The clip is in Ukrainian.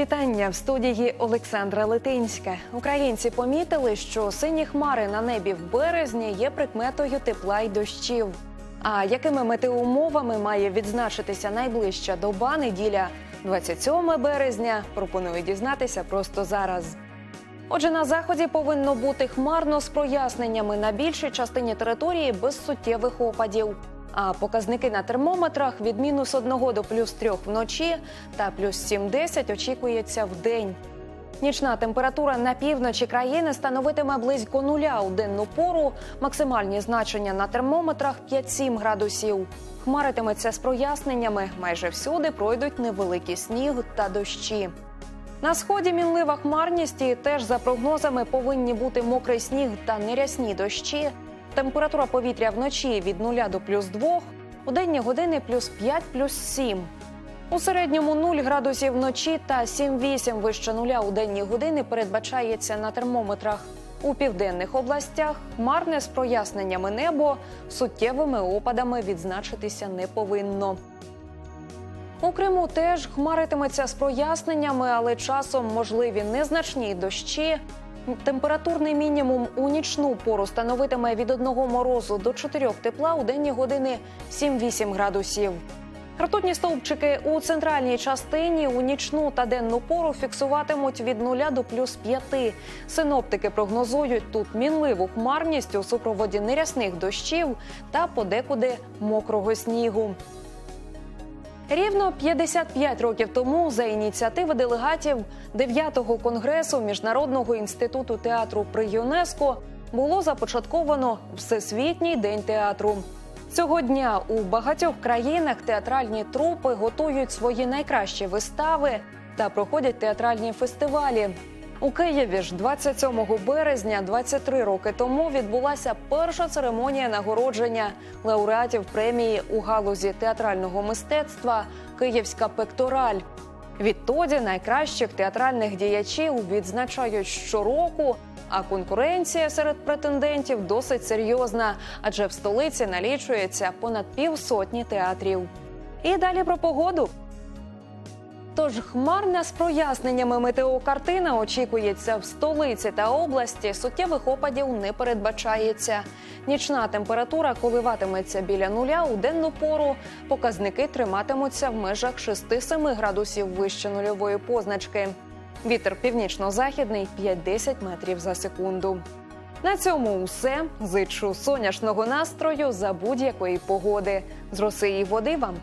Вітання в студії Олександра Литинська. Українці помітили, що сині хмари на небі в березні є прикметою тепла й дощів. А якими метеоумовами має відзначитися найближча доба неділя 27 березня? Пропоную дізнатися просто зараз. Отже, на заході повинно бути хмарно з проясненнями на більшій частині території без суттєвих опадів. А показники на термометрах від мінус 1 до плюс 3 вночі та плюс 7-10 очікується в день. Нічна температура на півночі країни становитиме близько нуля у денну пору. Максимальні значення на термометрах 5-7 градусів. Хмаритиметься з проясненнями. Майже всюди пройдуть невеликий сніг та дощі. На сході мінлива хмарність і теж за прогнозами повинні бути мокрий сніг та нерясні дощі. Температура повітря вночі від 0 до плюс 2, у денні години плюс 5, плюс 7. У середньому 0 градусів вночі та 7-8 вище нуля у денні години передбачається на термометрах. У південних областях хмарне з проясненнями небо суттєвими опадами відзначитися не повинно. У Криму теж хмаритиметься з проясненнями, але часом можливі незначні дощі. Температурний мінімум у нічну пору становитиме від 1 морозу до 4 тепла у денні години 7-8 градусів. Ртутні стовпчики у центральній частині у нічну та денну пору фіксуватимуть від 0 до плюс 5. Синоптики прогнозують тут мінливу хмарність у супроводі нерясних дощів та подекуди мокрого снігу. Рівно 55 років тому за ініціативи делегатів 9-го конгресу Міжнародного інституту театру при ЮНЕСКО було започатковано Всесвітній день театру. Цього дня у багатьох країнах театральні трупи готують свої найкращі вистави та проходять театральні фестивалі. У Києві ж 27 березня, 23 роки тому, відбулася перша церемонія нагородження лауреатів премії у галузі театрального мистецтва Київська пектораль. Відтоді найкращих театральних діячів відзначають щороку. А конкуренція серед претендентів досить серйозна, адже в столиці налічується понад півсотні театрів. І далі про погоду. Тож хмарна з проясненнями метеокартина очікується в столиці та області. Суттєвих опадів не передбачається. Нічна температура коливатиметься біля нуля у денну пору. Показники триматимуться в межах 6-7 градусів вище нульової позначки. Вітер північно-західний 5-10 метрів за секунду. На цьому усе. Зичу сонячного настрою за будь-якої погоди. З роси і води вам